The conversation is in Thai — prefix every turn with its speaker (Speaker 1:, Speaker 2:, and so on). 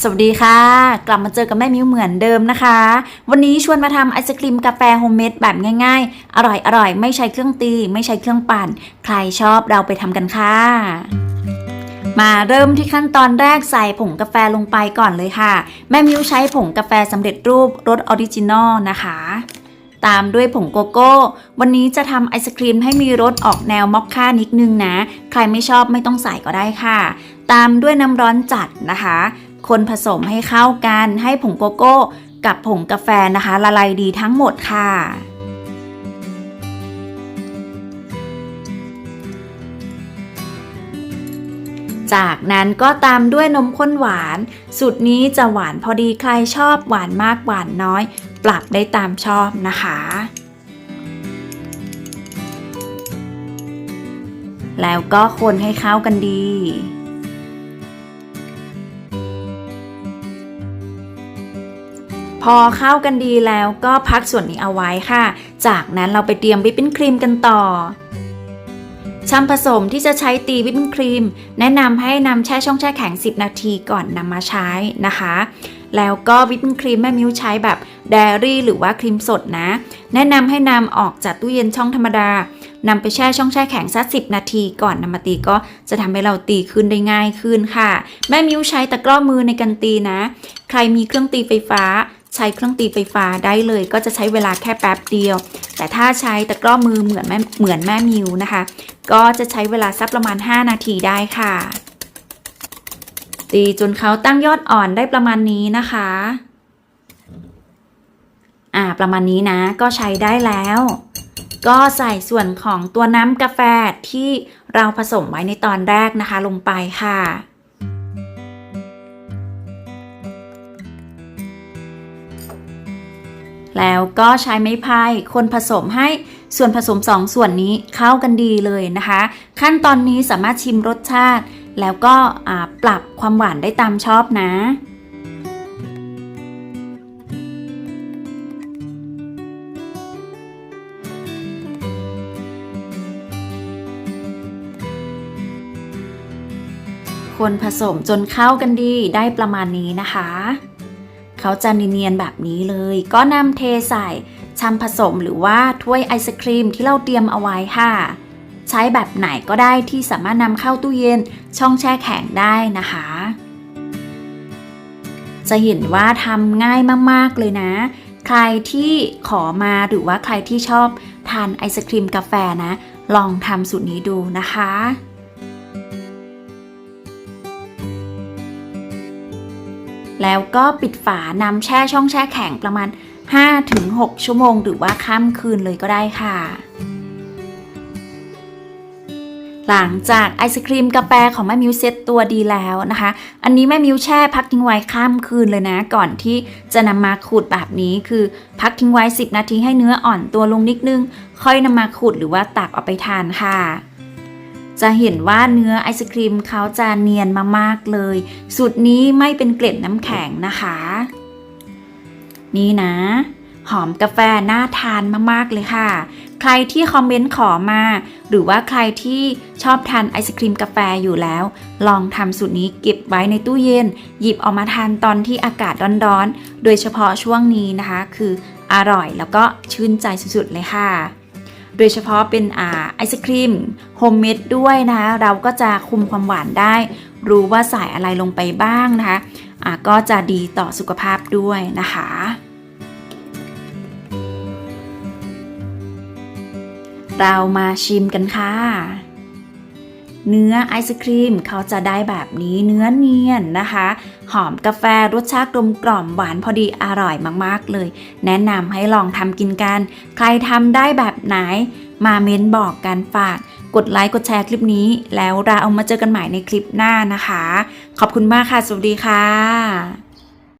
Speaker 1: สวัสดีค่ะ กลับมาเจอกับแม่มิ้วเหมือนเดิมนะคะ วันนี้ชวนมาทำไอศครีมกาแฟโฮมเมดแบบง่ายๆ อร่อยๆไม่ใช้เครื่องตี ไม่ใช้เครื่องปั่น ใครชอบเราไปทำกันค่ะ มาเริ่มที่ขั้นตอนแรกใส่ผงกาแฟลงไปก่อนเลยค่ะ แม่มิ้วใช้ผงกาแฟสำเร็จรูปรสออริจินอลนะคะ ตามด้วยผงโกโก้ วันนี้จะทำไอศครีมให้มีรสออกแนวมอคค่านิดนึงนะ ใครไม่ชอบไม่ต้องใส่ก็ได้ค่ะ ตามด้วยน้ำร้อนจัดนะคะ คนผสมให้เข้ากัน ให้ผงโกโก้ กับผงกาแฟนะคะ ละลายดีทั้งหมดค่ะจากนั้นก็ตามด้วยนมข้นหวาน สูตรนี้จะหวานพอดีใครชอบหวานมากหวานน้อย ปรับได้ตามชอบนะคะ แล้วก็คนให้เข้ากันดี พอเข้ากันดีแล้วก็พักส่วนนี้เอาไว้ค่ะ จากนั้นเราไปเตรียมวิปปิ้งครีมกันต่อชำผสมที่จะใช้ตีวิปปิ้งครีม แนะนำให้นำแช่ช่องแช่แข็ง 10 นาทีก่อนนำมาใช้นะคะ แล้วก็วิปปิ้งครีมแม่มิ้วใช้แบบเดรี่หรือว่าครีมสดนะ แนะนำให้นำออกจากตู้เย็นช่องธรรมดานำไปแช่ช่องแช่แข็งสักสินาทีก่อนนำมาตีก็จะทำให้เราตีขึ้นได้ง่ายขึ้นค่ะ แม่มิ้วใช้ตะกร้อมือในการตีนะ ใครมีเครื่องตีไฟฟ้า ใช้เครื่องตีไฟฟ้าได้เลยก็จะใช้เวลาแค่แป๊บเดียว แต่ถ้าใช้ตะกร้อมือเหมือนแม่เหมือนแม่มิวนะคะ ก็จะใช้เวลาสักประมาณ 5 นาทีได้ค่ะ ตีจนเขาตั้งยอดอ่อนได้ประมาณนี้นะคะ อ่าประมาณนี้นะก็ใช้ได้แล้ว ก็ใส่ส่วนของตัวน้ำกาแฟที่เราผสมไว้ในตอนแรกนะคะลงไปค่ะ แล้วก็ใช้ไม้พายคนผสมให้ส่วนผสม2ส่วนนี้เข้ากันดีเลยนะคะ ขั้นตอนนี้สามารถชิมรสชาติ แล้วก็ปรับความหวานได้ตามชอบนะคนผสมจนเข้ากันดีได้ประมาณนี้นะคะ เขาจะเนียนๆแบบนี้เลย ก็นำเทใส่ชำผสมหรือว่าถ้วยไอศครีมที่เราเตรียมเอาไว้ค่ะ ใช้แบบไหนก็ได้ที่สามารถนำเข้าตู้เย็นช่องแช่แข็งได้นะคะ จะเห็นว่าทำง่ายมากๆเลยนะ ใครที่ขอมาหรือว่าใครที่ชอบทานไอศครีมกาแฟนะ ลองทำสูตรนี้ดูนะคะ แล้วก็ปิดฝานำแช่ช่องแช่แข็งประมาณ 5-6 ชั่วโมง หรือว่าข้ามคืนเลยก็ได้ค่ะ หลังจากไอศครีมกาแฟของแม่มิวเซ็ตตัวดีแล้วนะคะ อันนี้แม่มิวแช่พักทิ้งไว้ข้ามคืนเลยนะ ก่อนที่จะนำมาขูดแบบนี้คือพักทิ้งไว้ 10 นาทีให้เนื้ออ่อนตัวลงนิดนึง ค่อยนำมาขูดหรือว่าตักเอาไปทานค่ะ จะเห็นว่าเนื้อไอศครีมเขาจะเนียนมากๆเลย สูตรนี้ไม่เป็นเกล็ดน้ำแข็งนะคะ นี่นะ หอมกาแฟน่าทานมากๆเลยค่ะ ใครที่คอมเมนต์ขอมา หรือว่าใครที่ชอบทานไอศครีมกาแฟอยู่แล้ว ลองทำสูตรนี้เก็บไว้ในตู้เย็น หยิบออกมาทานตอนที่อากาศร้อนๆ โดยเฉพาะช่วงนี้นะคะ คืออร่อยแล้วก็ชื่นใจสุดๆเลยค่ะ ดยเฉพาะเป็นอ่าไอศครีมโฮมเมดด้วยนะคะเราก็จะคุมความหวานได้ รู้ว่าใส่อะไรลงไปบ้างนะคะอ่าก็จะดีต่อสุขภาพด้วยนะคะเรามาชิมกันค่ะ เนื้อไอศครีมเขาจะได้แบบนี้เนื้อเนียนนะคะ หอมกาแฟรสชาติกลมกล่อมหวานพอดีอร่อยมากๆเลย แนะนำให้ลองทำกินกัน ใครทำได้แบบไหน มาเม้นบอกกันฝาก กดไลค์กดแชร์คลิปนี้ แล้วเราเอามาเจอกันใหม่ในคลิปหน้านะคะ ขอบคุณมากค่ะ สวัสดีค่ะ